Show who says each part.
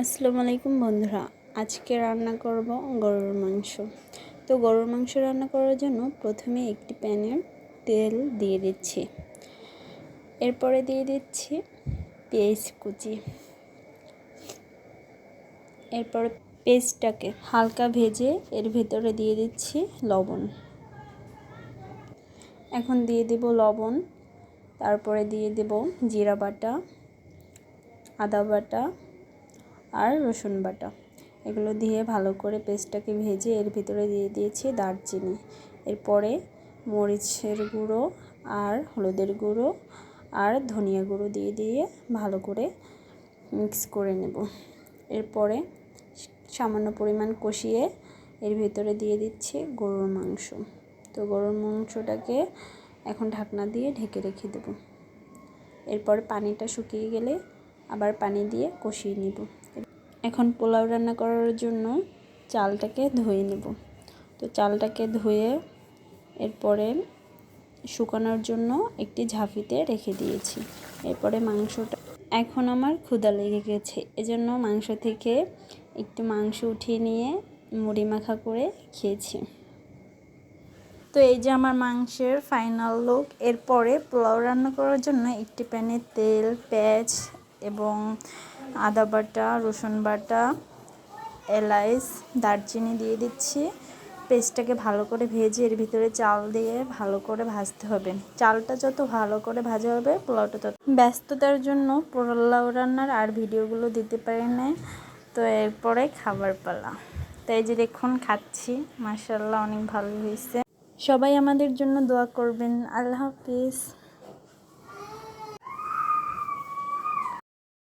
Speaker 1: আসসালামু আলাইকুম বন্ধুরা। আজকে রান্না করব গরুর মাংস। তো গরুর মাংস রান্না করার জন্য প্রথমে একটি প্যানের তেল দিয়ে দিচ্ছি। এরপরে দিয়ে দিচ্ছি পেঁয়াজ কুচি। এরপর পেস্টটাকে হালকা ভেজে এর ভেতরে দিয়ে দিচ্ছি লবণ। এখন দিয়ে দেব লবণ। তারপরে দিয়ে দেব জিরা বাটা, আদা বাটা আর রসুন বাটা। এগুলো দিয়ে ভালো করে পেস্টটাকে ভেজে এর ভিতরে দিয়ে দিয়েছি দারচিনি। এরপরে মরিচের গুঁড়ো আর হলুদের গুঁড়ো আর ধনিয়া গুঁড়ো দিয়ে দিয়ে ভালো করে মিক্স করে নেব। এরপরে সামান্য পরিমাণ কষিয়ে এর ভিতরে দিয়ে দিচ্ছি গরুর মাংস। তো গরুর মাংসটাকে এখন ঢাকনা দিয়ে ঢেকে রেখে দেব। এরপর পানিটা শুকিয়ে গেলে আবার পানি দিয়ে কষিয়ে নেব। এখন পোলাও রান্না করার জন্য চালটাকে ধুয়ে নেব। তো চালটাকে ধুয়ে এরপরে শুকানোর জন্য একটি ঝাঁপিতে রেখে দিয়েছি। এরপরে মাংসটা এখন আমার ক্ষুদা লেগে গেছে। এজন্য মাংস থেকে একটু মাংস উঠিয়ে নিয়ে মুড়ি মাখা করে খেয়েছি। তো এই যে আমার মাংসের ফাইনাল লুক এরপরে পোলাও রান্না করার জন্য একটি প্যানে তেল, পেঁয়াজ এবং আদা বাটা, রসুন বাটা, এলাইচ, দারচিনি দিয়ে দিচ্ছি। পেস্টটাকে ভালো করে ভেজে এর ভিতরে চাল দিয়ে ভালো করে ভাজতে হবে। চালটা যত ভালো করে ভাজা হবে, পোলাওটা তত ব্যস্ততার জন্য পোলাও রান্নার আর ভিডিওগুলো দিতে পারি না তো এরপরে খাবার পালা। তাই যে দেখুন, খাচ্ছি। মাসাল্লাহ অনেক ভালো হয়েছে। সবাই আমাদের জন্য দোয়া করবেন। আল্লাহ হাফিজ।